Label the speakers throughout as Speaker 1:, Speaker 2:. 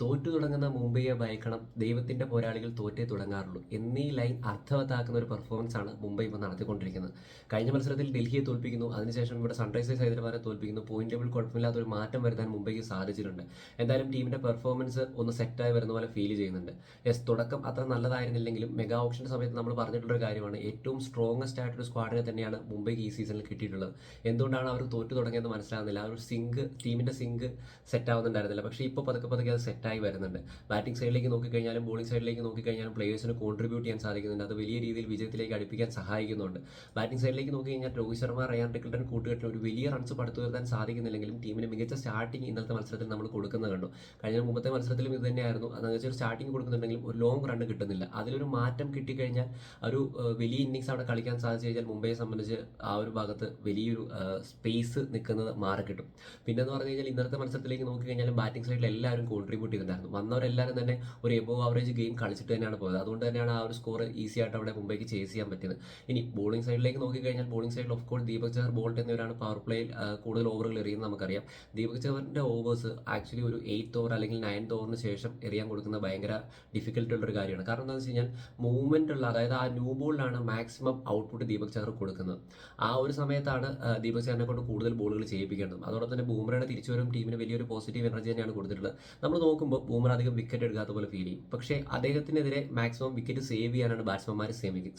Speaker 1: തോറ്റു തുടങ്ങുന്ന മുംബൈയെ ഭയക്കണം ദൈവത്തിന്റെ പോരാളികൾ തോറ്റേ തുടങ്ങാറുള്ളൂ എന്നീ ലൈൻ അർത്ഥവത്താക്കുന്ന ഒരു പെർഫോമൻസ് ആണ് മുംബൈ ഇപ്പോൾ നടത്തിക്കൊണ്ടിരിക്കുന്നത്. കഴിഞ്ഞ മത്സരത്തിൽ ഡൽഹിയെ തോൽപ്പിക്കുന്നു അതിനുശേഷം ഇവിടെ സൺറൈസേഴ്സ് ഹൈദരാബാദെ തോൽപ്പിക്കുന്നു. പോയിന്റ് ടേബിൾ കുഴപ്പമില്ലാത്ത ഒരു മാറ്റം വരുത്താൻ മുംബൈക്ക് സാധിച്ചിട്ടുണ്ട്. എന്തായാലും ടീമിന്റെ പെർഫോമൻസ് ഒന്ന് സെറ്റായി വരുന്ന പോലെ ഫീൽ ചെയ്യുന്നുണ്ട്. യെസ് തുടക്കം അത്ര നല്ലതായിരുന്നില്ലെങ്കിലും മെഗാ ഓപ്ഷന്റെ സമയത്ത് നമ്മൾ പറഞ്ഞിട്ടുള്ള ഒരു കാര്യമാണ് ഏറ്റവും സ്ട്രോങ്ങസ്റ്റ് ആയിട്ടൊരു സ്ക്വാഡിനെ തന്നെയാണ് മുംബൈക്ക് ഈ സീസണിൽ കിട്ടിയിട്ടുള്ളത്. എന്തുകൊണ്ടാണ് അവർ തോറ്റു തുടങ്ങിയെന്ന് മനസ്സിലാകുന്നില്ല. ആ ഒരു സിങ്ക് ടീമിന്റെ സിങ്ക് സെറ്റ് ആവുന്നുണ്ടായിരുന്നില്ല. പക്ഷേ ഇപ്പോൾ പതുക്കെ പതുക്കെ അത് സെറ്റായി വരുന്നുണ്ട്. ബാറ്റിംഗ് സൈഡിലേക്ക് നോക്കിക്കഴിഞ്ഞാലും ബോളിംഗ് സൈഡിലേക്ക് നോക്കിക്കഴിഞ്ഞാലും പ്ലേയേഴ്സിന് കോൺട്രിബ്യൂട്ട് ചെയ്യാൻ സാധിക്കുന്നുണ്ട്. അത് വലിയ രീതിയിൽ വിജയത്തിലേക്ക് അടുപ്പിക്കാൻ സഹായിക്കുന്നുണ്ട്. ബാറ്റിംഗ് സൈഡിലേക്ക് നോക്കിക്കഴിഞ്ഞാൽ രോഹിത് ശർമ്മ റയാൻ ടിക്കറ്റൻ കൂട്ടുകെട്ടിന് ഒരു വലിയ റൺസ് പടുത്തുയർത്താൻ സാധിക്കുന്നില്ലെങ്കിലും ടീമിന് മികച്ച സ്റ്റാർട്ടിംഗ് ഇന്നത്തെ മത്സരത്തിൽ നമ്മൾ കൊടുക്കുന്നത് കണ്ടു. കഴിഞ്ഞ മുമ്പത്തെ മത്സരത്തിലും ഇത് തന്നെയായിരുന്നു. അതെന്ന് വെച്ചാൽ സ്റ്റാർട്ടിംഗ് കൊടുക്കുന്നുണ്ടെങ്കിലും ഒരു ലോങ് റൺ കിട്ടുന്നില്ല. അതിലൊരു മാറ്റം കിട്ടിക്കഴിഞ്ഞാൽ ഒരു വലിയ ഇന്നിങ്സ് അവിടെ കളിക്കാൻ സാധിച്ചു കഴിഞ്ഞാൽ മുംബൈയെ സംബന്ധിച്ച് ആ ഒരു ഭാഗത്ത് വലിയൊരു സ്പേസ് നിൽക്കുന്നത് മാറി കിട്ടും പിന്നെ എന്ന് പറഞ്ഞു കഴിഞ്ഞാൽ ഇന്നത്തെ മത്സരത്തിലേക്ക് നോക്കിക്കഴിഞ്ഞാലും ബാറ്റിംഗ് സൈഡിൽ എല്ലാവരും കോൺട്രിബ്യൂട്ട് ചെയ്തിട്ടുണ്ടായിരുന്നു വന്നവരെല്ലാവരും തന്നെ ഒരു എബോ ആവറേജ് ഗെയിം കളിച്ചിട്ട് തന്നെയാണ് പോയത്. അതുകൊണ്ട് തന്നെയാണ് ആ ഒരു സ്കോർ ഈസി ആയിട്ട് അവിടെ മുംബൈക്ക് ചേസ് ചെയ്യാൻ പറ്റിയത്. ഇനി ബോളിംഗ് സൈഡിലേക്ക് നോക്കിക്കഴിഞ്ഞാൽ ബോളിംഗ് സൈഡിൽ of course Deepak Chahar Boult എന്നിവരാണ് പവർ പ്ലേയിൽ കൂടുതൽ ഓവറുകൾ എറിയുന്നത് നമുക്കറിയാം. ദീപക് ചഹറിന്റെ ഓവേഴ്സ് ആക്ച്വലി ഒരു എയ്ത്ത് ഓവർ അല്ലെങ്കിൽ നയൻത്ത് ഓവറിന് ശേഷം എറിയാൻ കൊടുക്കുന്ന ഭയങ്കര ഡിഫിക്കൽട്ട് ഉള്ള ഒരു കാര്യമാണ്. കാരണം എന്താണെന്ന് വെച്ച് കഴിഞ്ഞാൽ മൂവ്മെന്റ് ഉള്ള അതായത് ആ ന്യൂ ബോളിലാണ് മാക്സിമം ഔട്ട്പുട്ട് ദീപക് ചഹർ കൊടുക്കുന്നത്. ആ ഒരു സമയത്താണ് ദീപക് ചഹറിനെ കൊണ്ട് കൂടുതൽ ബോളുകൾ ചെയ്യിപ്പിക്കേണ്ടത്. അതോടൊപ്പം തന്നെ ബൂമറയുടെ തിരിച്ചുവരും ടീമിന് വലിയൊരു പോസിറ്റീവ് എനർജി തന്നെയാണ് കൊടുത്തിട്ടുള്ളത്. നമ്മൾ നോക്കുമ്പോൾ ബൂമർ അധികം വിക്കറ്റ് എടുക്കാത്ത പോലെ ഫീൽ ചെയ്യും. പക്ഷേ അദ്ദേഹത്തിനെതിരെ മാക്സിമം വിക്കറ്റ് സേവ് ചെയ്യാനാണ് ബാറ്റ്സ്മാൻമാർ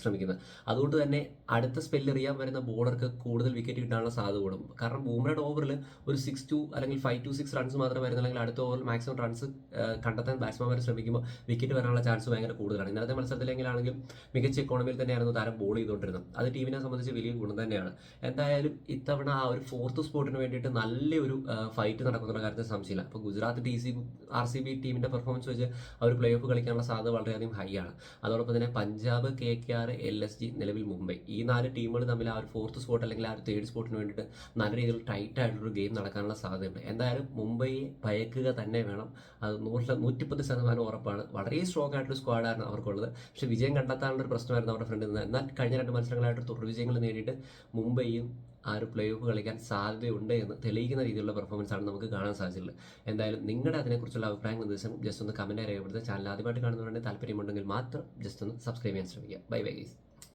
Speaker 1: ശ്രമിക്കുന്നത്. അതുകൊണ്ട് തന്നെ അടുത്ത സ്പെല്ല് എറിയാൻ വരുന്ന ബോളർക്ക് കൂടുതൽ വിക്കറ്റ് കിട്ടാനുള്ള സാധ്യത കൂടും. കാരണം ബൂമറയുടെ ഓവറിൽ ഒരു സിക്സ് ടു അല്ലെങ്കിൽ ഫൈവ് ടു സിക്സ് റൺസ് മാത്രമേ വരുന്നുള്ളെങ്കിൽ അടുത്ത ഓവറിൽ മാക്സിമം റൺസ് കണ്ടെത്താൻ ബാറ്റ്സ്മാൻമാർ ശ്രമിക്കുമ്പോൾ വിക്കറ്റ് വരാനുള്ള ചാൻസ് ഭയങ്കര കൂടുതലാണ്. ഇന്നത്തെ മത്സരത്തിലെങ്കിലാണെങ്കിലും മികച്ച ഇക്കോണമിയിൽ തന്നെയായിരുന്നു താരം ബോൾ ചെയ്തുകൊണ്ടിരുന്നത്. അത് ടീമിനെ സംബന്ധിച്ച് വലിയ ഗുണം തന്നെയാണ്. എന്തായാലും ഇത്തവണ ആ ഒരു ഫോർത്ത് സ്പോട്ടിന് വേണ്ടിയിട്ട് നല്ലൊരു ഫൈറ്റ് നടക്കുന്ന കാര്യത്തിൽ സംശയമില്ല. അപ്പോൾ Gujarat T C R B ടീമിന്റെ പെർഫോമൻസ് വെച്ച് അവർ പ്ലേ ഓഫ് കളിക്കാനുള്ള സാധ്യത വളരെയധികം ഹൈ ആണ്. അതോടൊപ്പം തന്നെ Punjab K K R L S G നിലവിൽ മുംബൈ. ഈ നാല് ടീമുകൾ തമ്മിൽ ആ ഒരു ഫോർത്ത് സ്പോട്ട് അല്ലെങ്കിൽ ആ ഒരു തേർഡ് സ്പോട്ടിന് വേണ്ടിയിട്ട് നല്ല രീതിയിൽ ടൈറ്റ് ആയിട്ടുള്ള ഗെയിം നടക്കാനുള്ള സാധ്യതയുണ്ട്. എന്തായാലും മുംബൈയെ ഭയക്കുക തന്നെ വേണം. അത് നൂറിൽ നൂറ്റിപ്പത്ത് ശതമാനം ഉറപ്പാണ്. വളരെ സ്ട്രോങ് ആയിട്ടൊരു സ്ക്വാഡാണ് അവർക്കുള്ളത്. പക്ഷേ വിജയം കണ്ടെത്താനുള്ള ഒരു പ്രശ്നമായിരുന്നു അവരുടെ ഫ്രണ്ടിൽ നിന്ന്. എന്നാൽ കഴിഞ്ഞ രണ്ട് മത്സരങ്ങളായിട്ട് തുടർ വിജയങ്ങൾ നേടിയിട്ട് മുംബൈയും ആ ഒരു പ്ലേ ഓഫ് കളിക്കാൻ സാധ്യതയുണ്ട് എന്ന് തെളിയിക്കുന്ന രീതിയിലുള്ള പെർഫോമൻസ് ആണ് നമുക്ക് കാണാൻ സാധിച്ചിട്ടുള്ളത്. എന്തായാലും നിങ്ങളുടെ അതിനെക്കുറിച്ചുള്ള അഭിപ്രായം നിർദ്ദേശം ജസ്റ്റ് ഒന്ന് കമന്റ് രേഖപ്പെടുത്തുക. ചാനൽ ആദ്യമായിട്ട് കാണുന്നവരുടെ താല്പര്യമുണ്ടെങ്കിൽ മാത്രം ജസ്റ്റ് ഒന്ന് സബ്സ്ക്രൈബ് ചെയ്യാൻ ശ്രമിക്കുക. Bye bye guys